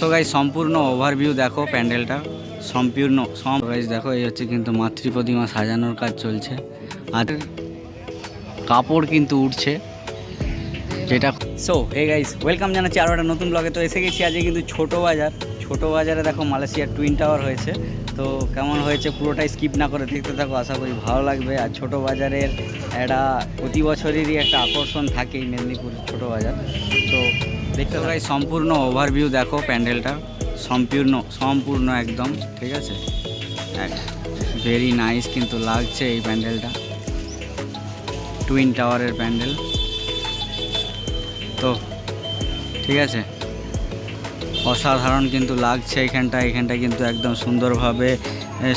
So guys সম্পূর্ণ overview দেখো প্যান্ডেলটা। সম্পূর্ণ, সম দেখো, এই হচ্ছে কিন্তু মাতৃ প্রতিমা সাজানোর কাজ চলছে। আর কাপড় কিন্তু উঠছে। যেটা সো হে গাইস ওয়েলকাম জানাচ্ছি আরও একটা নতুন ব্লগে তো এসে গেছি আজকে কিন্তু ছোটো বাজার। ছোটো বাজারে দেখো মালয়েশিয়ার টুইন টাওয়ার হয়েছে। তো কেমন হয়েছে পুরোটাই স্কিপ না করে দেখতে থাকো, আশা করি ভালো লাগবে। আর ছোটো বাজারের একটা প্রতি বছরেরই একটা আকর্ষণ থাকেই মেদিনীপুর ছোটো বাজার। তো দেখতে পাই সম্পূর্ণ ওভারভিউ দেখো প্যান্ডেলটা সম্পূর্ণ সম্পূর্ণ একদম, ঠিক আছে? ভেরি নাইস কিন্তু লাগছে এই প্যান্ডেলটা। টুইন টাওয়ারের প্যান্ডেল। তো, ঠিক আছে? অসাধারণ কিন্তু লাগছে এখানটা। এখানটা কিন্তু একদম সুন্দরভাবে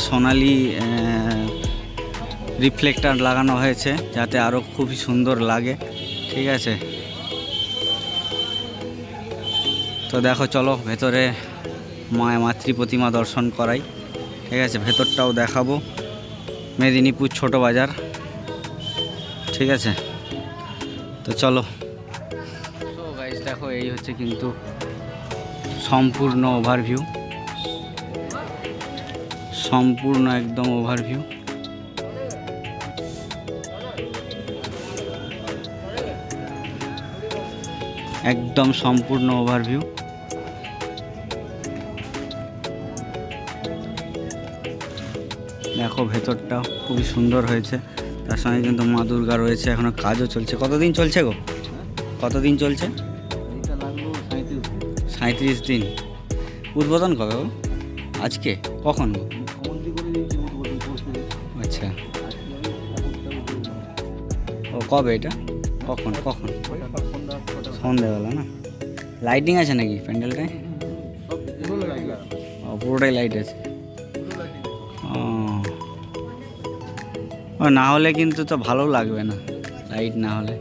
সোনালি রিফ্লেক্টার লাগানো হয়েছে, যাতে আরও খুবই সুন্দর লাগে, ঠিক আছে? তো দেখো, চলো ভেতরে মায় মাতৃ প্রতিমা দর্শন করাই। ঠিক আছে, ভেতরটাও দেখাবো। মেদিনীপুর ছোট বাজার। ঠিক আছে? তো চলো। দেখো, এই হচ্ছে কিন্তু সম্পূর্ণ ওভারভিউ সম্পূর্ণ একদম ওভারভিউ একদম সম্পূর্ণ ওভারভিউ দেখো ভেতরটা খুবই সুন্দর হয়েছে। তার সঙ্গে কিন্তু মা দুর্গা রয়েছে, এখনও কাজও চলছে। কতদিন চলছে গো? কতদিন চলছে? সাঁত্রিশ দিন। উদ্বোধন কবে গো? আজকে? কখন গো? আচ্ছা। ও, কবে এটা? কখন কখন? সন্ধ্যাবেলা না? লাইটিং আছে নাকি প্যান্ডেলটায়? পুরোটাই লাইট আছে। ও, না হলে কিন্তু তো ভালো লাগবে না লাইট না হলে।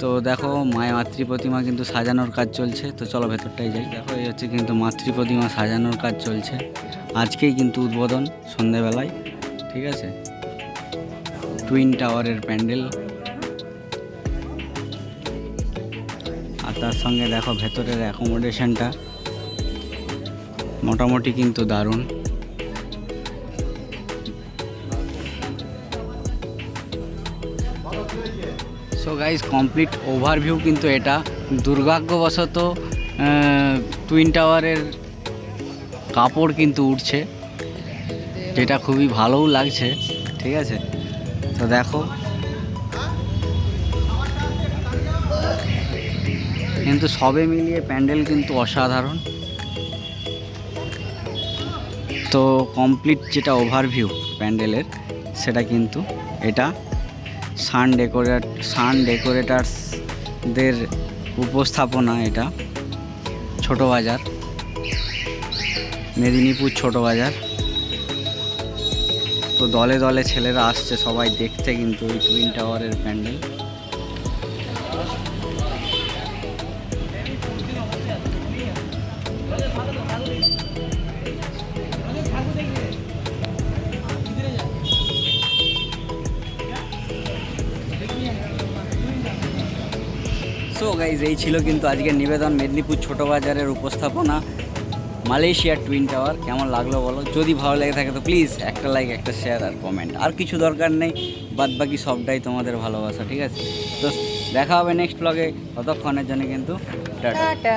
তো দেখো, মায়ের মাতৃ প্রতিমা কিন্তু সাজানোর কাজ চলছে, তো চলো ভেতরটাই যাই। দেখো, এই হচ্ছে কিন্তু মাতৃ প্রতিমা সাজানোর কাজ চলছে। আজকেই কিন্তু উদ্বোধন, সন্ধেবেলায়, ঠিক আছে? টুইন টাওয়ারের প্যান্ডেল। আর তার সঙ্গে দেখো, ভেতরের অ্যাকোমোডেশনটা মোটামুটি কিন্তু দারুণ। সো গাইজ কমপ্লিট ওভারভিউ কিন্তু এটা দুর্ভাগ্যবশত টুইন টাওয়ারের কাপড় কিন্তু উঠছে, যেটা খুবই ভালোও লাগছে, ঠিক আছে? তো দেখো। কিন্তু সবে মিলিয়ে প্যান্ডেল কিন্তু অসাধারণ। তো কমপ্লিট যেটা ওভারভিউ প্যান্ডেলের, সেটা কিন্তু এটা। সান ডেকোরেট, সান ডেকোরেটার্সদের উপস্থাপনা এটা, ছোট বাজার, মেদিনীপুর ছোট বাজার। তো দলে দলে ছেলেরা আসছে সবাই দেখতে কিন্তু এই টুইন টাওয়ারের প্যান্ডেল। সো গাইজ এই ছিল কিন্তু আজকের নিবেদন মেদিনীপুর ছোট বাজারের উপস্থাপনা, মালয়েশিয়ার টুইন টাওয়ার কেমন লাগল বলো? যদি ভালো লেগে থাকে তো প্লিজ একটা লাইক একটা শেয়ার আর কমেন্ট আর কিছু দরকার নেই বাদ বাকি সবটাই তোমাদের ভালোবাসা, ঠিক আছে? তো দেখা হবে নেক্সট ব্লগে ততক্ষণের জন্য কিন্তু টাটা।